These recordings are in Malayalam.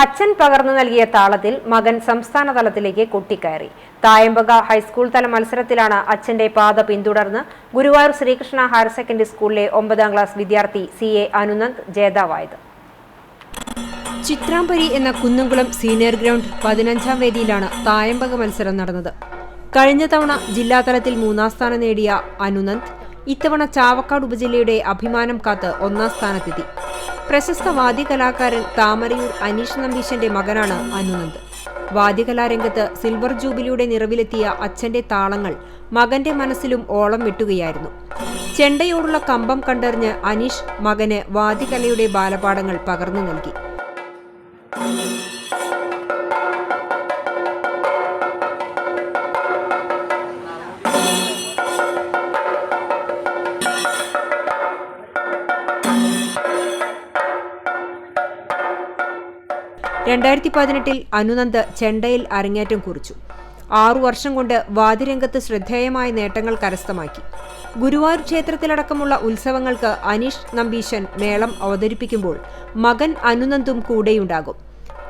അച്ഛൻ പകർന്നു നൽകിയ താളത്തിൽ മകൻ സംസ്ഥാന തലത്തിലേക്ക് കൊട്ടിക്കയറി. തായമ്പക ഹൈസ്കൂൾ തല മത്സരത്തിലാണ് അച്ഛന്റെ പാത പിന്തുടർന്ന് ഗുരുവായൂർ ശ്രീകൃഷ്ണ ഹയർ സെക്കൻഡറി സ്കൂളിലെ ഒമ്പതാം ക്ലാസ് വിദ്യാർത്ഥി സി എ അനുനന്ദ് ജേതാവായത്. ചിത്രാമ്പരി എന്ന കുന്നംകുളം സീനിയർ ഗ്രൗണ്ട് പതിനഞ്ചാം വേദിയിലാണ് തായമ്പക മത്സരം നടന്നത്. കഴിഞ്ഞ തവണ ജില്ലാതലത്തിൽ മൂന്നാം സ്ഥാനം നേടിയ അനുനന്ദ് ഇത്തവണ ചാവക്കാട് ഉപജില്ലയുടെ അഭിമാനം കാത്ത് ഒന്നാം സ്ഥാനത്തെത്തി. പ്രശസ്ത വാദ്യകലാകാരൻ താമരയൂർ അനീഷ് നമ്പീശന്റെ മകനാണ് അനുനന്ദ്. വാദ്യകലാരംഗത്ത് സിൽവർ ജൂബിലിയുടെ നിറവിലെത്തിയ അച്ഛന്റെ താളങ്ങൾ മകന്റെ മനസ്സിലും ഓളം വെട്ടുകയായിരുന്നു. ചെണ്ടയോടുള്ള കമ്പം കണ്ടറിഞ്ഞ് അനീഷ് മകന് വാദ്യകലയുടെ ബാലപാഠങ്ങൾ പകർന്നു നൽകി. രണ്ടായിരത്തി പതിനെട്ടിൽ അനുനന്ദ് ചെണ്ടയിൽ അരങ്ങേറ്റം കുറിച്ചു. ആറു വർഷം കൊണ്ട് വാദ്യരംഗത്ത് ശ്രദ്ധേയമായ നേട്ടങ്ങൾ കരസ്ഥമാക്കി. ഗുരുവായൂർ ക്ഷേത്രത്തിലടക്കമുള്ള ഉത്സവങ്ങൾക്ക് അനീഷ് നമ്പീശൻ മേളം അവതരിപ്പിക്കുമ്പോൾ മകൻ അനുനന്ദും കൂടെയുണ്ടാകും.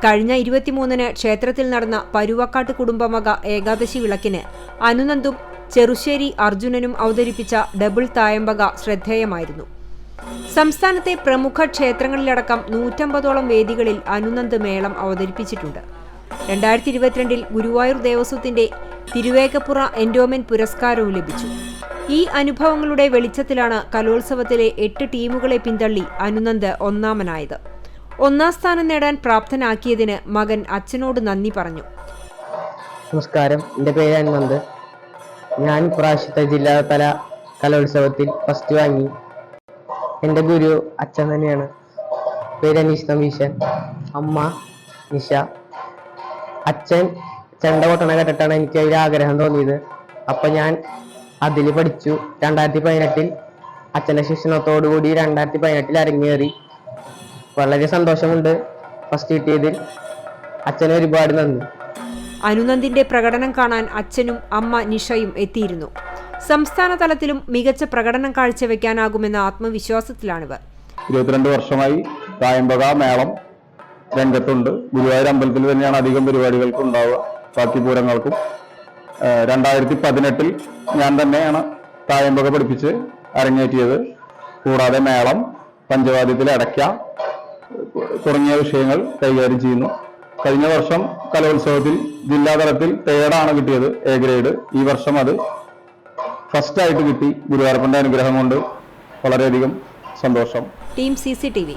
കഴിഞ്ഞ ഇരുപത്തിമൂന്നിന് ക്ഷേത്രത്തിൽ നടന്ന പരുവക്കാട്ട് കുടുംബമക ഏകാദശി വിളക്കിന് അനുനന്ദും ചെറുശ്ശേരി അർജുനനും അവതരിപ്പിച്ച ഡബിൾ തായമ്പക ശ്രദ്ധേയമായിരുന്നു. സംസ്ഥാനത്തെ പ്രമുഖ ക്ഷേത്രങ്ങളിലടക്കം നൂറ്റമ്പതോളം വേദികളിൽ അനുനന്ദ് മേളം അവതരിപ്പിച്ചിട്ടുണ്ട്. രണ്ടായിരത്തി ഇരുപത്തിരണ്ടിൽ ഗുരുവായൂർ ദേവസ്വത്തിന്റെ തിരുവേഗപ്പുറ എൻഡോമെൻ പുരസ്കാരവും ലഭിച്ചു. ഈ അനുഭവങ്ങളുടെ വെളിച്ചത്തിലാണ് കലോത്സവത്തിലെ എട്ട് ടീമുകളെ പിന്തള്ളി അനുനന്ദ് ഒന്നാമനായത്. ഒന്നാം സ്ഥാനം നേടാൻ പ്രാപ്തനാക്കിയതിന് മകൻ അച്ഛനോട് നന്ദി പറഞ്ഞു. നമസ്കാരം. എന്റെ പേര് അനുനന്ദ്. ഞാൻ പ്രാവശ്യത്തെ ജില്ലാതല കലോത്സവത്തിൽ ഫസ്റ്റ് വാങ്ങി. എന്റെ ഗുരു അച്ഛൻ തന്നെയാണ്. പേര് അനീഷ് നമീശൻ അമ്മ നിഷ. അച്ഛൻ ചെണ്ട കൊട്ടണ കേട്ടിട്ടാണ് എനിക്ക് അതിൽ ആഗ്രഹം തോന്നിയത്. അപ്പം ഞാൻ അതിൽ പഠിച്ചു. രണ്ടായിരത്തി പതിനെട്ടിൽ അച്ഛന്റെ ശിക്ഷണത്തോടു കൂടി രണ്ടായിരത്തി പതിനെട്ടിൽ അരങ്ങേറി. വളരെ സന്തോഷമുണ്ട് ഫസ്റ്റ് കിട്ടിയതിൽ. അച്ഛന് ഒരുപാട് നന്ദി. അനുനന്ദിന്റെ പ്രകടനം കാണാൻ അച്ഛനും അമ്മ നിഷയും എത്തിയിരുന്നു. സംസ്ഥാന തലത്തിലും മികച്ച പ്രകടനം കാഴ്ചവെക്കാനാകുമെന്ന ആത്മവിശ്വാസത്തിലാണിവർ. ഇരുപത്തിരണ്ട് വർഷമായി തായമ്പക മേളം രംഗത്തുണ്ട്. ഗുരുവായൂർ അമ്പലത്തിൽ തന്നെയാണ് അധികം പരിപാടികൾക്കും ഉണ്ടാവുക. ബാക്കി പൂരങ്ങൾക്കും രണ്ടായിരത്തി പതിനെട്ടിൽ ഞാൻ തന്നെയാണ് തായമ്പക പഠിപ്പിച്ച് അരങ്ങേറ്റിയത്. കൂടാതെ മേളം പഞ്ചവാദ്യത്തിൽ അടയ്ക്ക തുടങ്ങിയ വിഷയങ്ങൾ കൈകാര്യം ചെയ്യുന്നു. കഴിഞ്ഞ വർഷം കലോത്സവത്തിൽ ജില്ലാതലത്തിൽ തേർഡാണ് കിട്ടിയത് എ ഗ്രേഡ്. ഈ വർഷം അത് ഫസ്റ്റ് ആയിട്ട് കിട്ടി ഗുരുവായൂരപ്പന്റെ അനുഗ്രഹം കൊണ്ട് വളരെയധികം സന്തോഷം. Team C C T V.